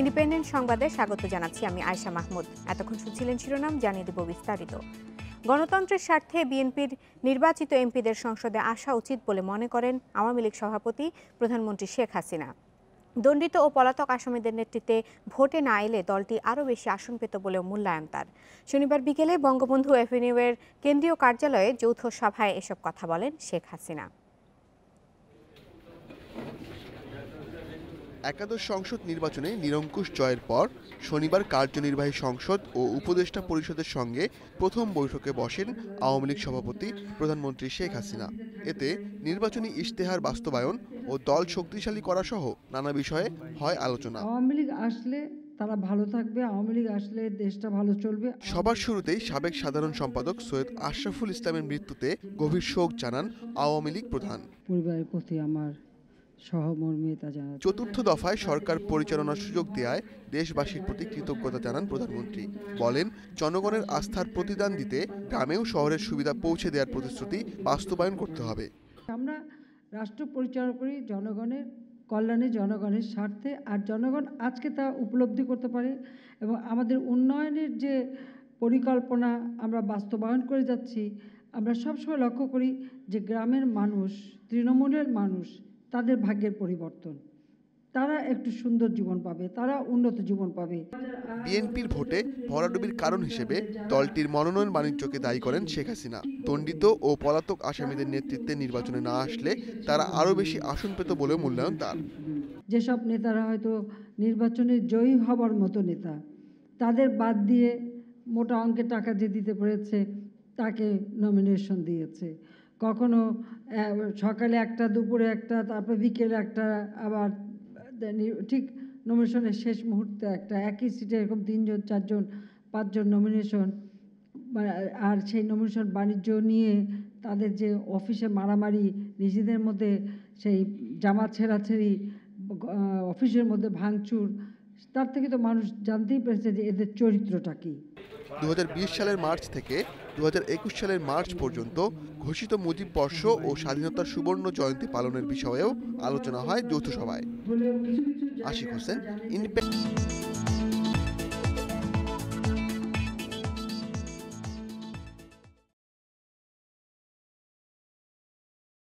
Independent সংবাদে স্বাগত জানাচ্ছি আমি আয়শা মাহমুদ। এতক্ষণ শুনছিলেন শিরোনাম, জানিয়ে দেব বিস্তারিত। গণতন্ত্রের স্বার্থে বিএনপির নির্বাচিত এমপিদের সংসদে আসা উচিত বলে মনে করেন আওয়ামী লীগ সভাপতি প্রধানমন্ত্রী শেখ হাসিনা। দণ্ডিত ও পলাতক আসামিদের নেতৃত্বে ভোটে না এলে দলটি আরও বেশি আসন পেত বলেও মূল্যায়ন তার। শনিবার বিকেলে বঙ্গবন্ধু এভিনিউয়ের কেন্দ্রীয় কার্যালয়ে যৌথ সভায় এসব কথা বলেন শেখ হাসিনা। একাদশ সংসদ নির্বাচনে নিরঙ্কুশ জয়ের পর শনিবার কার্যনির্বাহী সংসদ ও উপদেষ্টা পরিষদের সঙ্গে প্রথম বৈঠকে বসেন আওয়ামী লীগ সভাপতি প্রধানমন্ত্রী শেখ হাসিনা। এতে নির্বাচনী ইশতেহার বাস্তবায়ন ও দল শক্তিশালী করা সহ নানা বিষয়ে হয় আলোচনা। আওয়ামী লীগ আসলে তারা ভালো থাকবে আওয়ামী লীগ আসলে দেশটা ভালো চলবে। সবার শুরুতেই সাবেক সাধারণ সম্পাদক সৈয়দ আশরাফুল ইসলামের মৃত্যুতে গভীর শোক জানান আওয়ামী লীগ প্রধান। পরিবারের প্রতি আমার চতুর্থ দফায় সরকার পরিচালনার সুযোগ দেওয়ায় দেশবাসীর প্রতি কৃতজ্ঞতা জানান প্রধানমন্ত্রী। বলেন জনগণের আস্থার প্রতিদান দিতে গ্রামেও শহরের সুবিধা পৌঁছে দেওয়ার প্রতিশ্রুতি বাস্তবায়ন করতে হবে। আমরা রাষ্ট্র পরিচালনা করি জনগণের কল্যাণে জনগণের স্বার্থে আর জনগণ আজকে তা উপলব্ধি করতে পারে এবং আমাদের উন্নয়নের যে পরিকল্পনা আমরা বাস্তবায়ন করে যাচ্ছি আমরা সবসময় লক্ষ্য করি যে গ্রামের মানুষ তৃণমূলের মানুষ তাদের ভাগ্যের পরিবর্তন। তারা একটু সুন্দর জীবন পাবে তারা উন্নত জীবন পাবে। বিএনপির ভোটে ভরাডুবির কারণ হিসেবে দলটির মনোনয়ন বাণিজ্যকে দায়ী করেন শেখ হাসিনা। দণ্ডিত ও পলাতক আসামিদের নেতৃত্বে নির্বাচনে না আসলে তারা আরও বেশি আসন পেত বলেও মূল্যায়ন তার। যেসব নেতারা হয়তো নির্বাচনে জয়ী হবার মতো নেতা তাদের বাদ দিয়ে মোটা অঙ্কের টাকা যে দিতে পেরেছে তাকে নমিনেশন দিয়েছে। কখনো সকালে একটা, দুপুরে একটা, তারপর বিকেলে একটা, আবার ঠিক নমিনেশনের শেষ মুহূর্তে একটা, একই সিটে এরকম তিনজন, চারজন, পাঁচজন নমিনেশন আর সেই নমিনেশন বাণিজ্য নিয়ে তাদের যে অফিসে মারামারি, নিজেদের মধ্যে সেই জামা ছেঁড়াছেড়ি অফিসের মধ্যে ভাঙচুর তার থেকে তো মানুষ জানতেই পেরেছে যে এদের চরিত্রটা কি। দু হাজার বিশ সালের মার্চ থেকে দু হাজার একুশ সালের মার্চ পর্যন্ত ঘোষিত মুজিব বর্ষ ও স্বাধীনতার সুবর্ণ জয়ন্তী পালনের বিষয়েও আলোচনা হয় যৌথ সভায় আশিক হোসেন